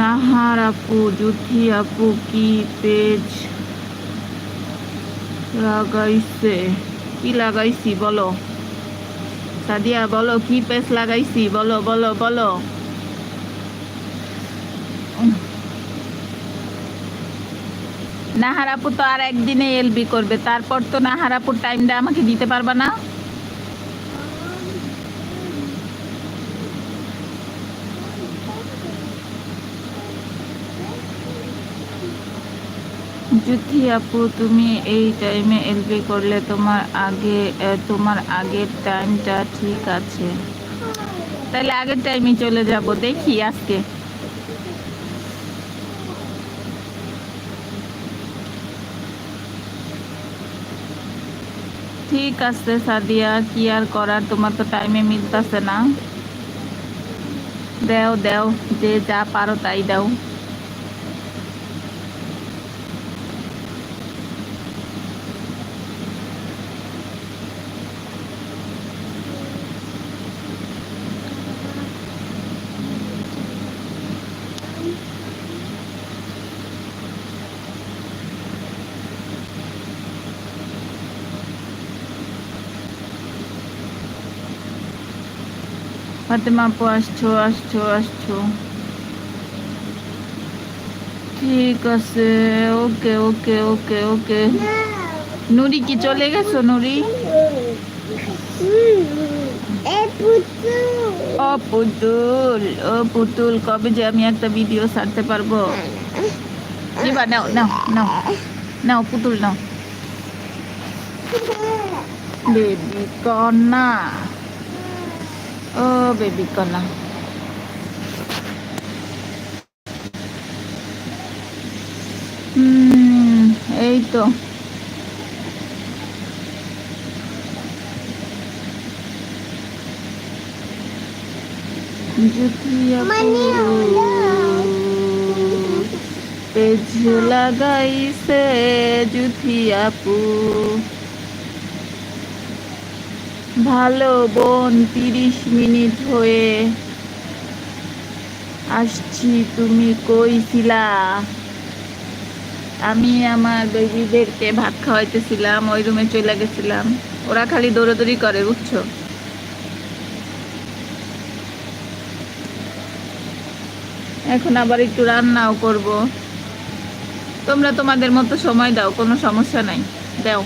নাহার আপু জুথি আপু কি পেজ লাগাইছে? কি লাগাইছি বলো? সাদিয়া, বলো, কি পেজ লাগাইছি? বলো বলো বলো। নাহার আপু তো আর একদিনে এলবি করবে, তারপর তো নাহার আপুর টাইমটা আমাকে দিতে পারবা না। জুথি আপু, তুমি এই টাইমে এলবি করলে তোমার আগে তোমার আগের টাইমটা ঠিক আছে। তাহলে আগের টাইমে চলে যাব, দেখি আজকে। ঠিক আছে সাদিয়া, কি আর করার? তোমার তো টাইমে মিলতেছে না। দেও দেও, যে যা পারো তাই দাও। ফাতেমা আপু আসছো আসছো আসছো। ঠিক আছে ওকে ওকে ওকে ওকে। নুরি কি চলে গেছো নুরি? ও পুতুল ও পুতুল কবে যে আমি একটা ভিডিও ছাড়তে পারব? এবার নাও নাও নাও নাও পুতুল নাও। বেবি কন্যা। ও বেবি কন্যা হুম এই তো। পেজ লাগাইছে জুথি আপু। ভালো বোন, তিরিশ মিনিট হয়ে আসছি। তুমি কই ছিলা? আমি আমার বেবিদেরকে ভাত খাওয়াইতেছিলাম, ওই রুমে চলে গেছিলাম। ওরা খালি দৌড়াদৌড়ি করে, বুঝছ? এখন আবার একটু রান্নাও করব। তোমরা তোমাদের মতো সময় দাও, কোনো সমস্যা নাই। দাও।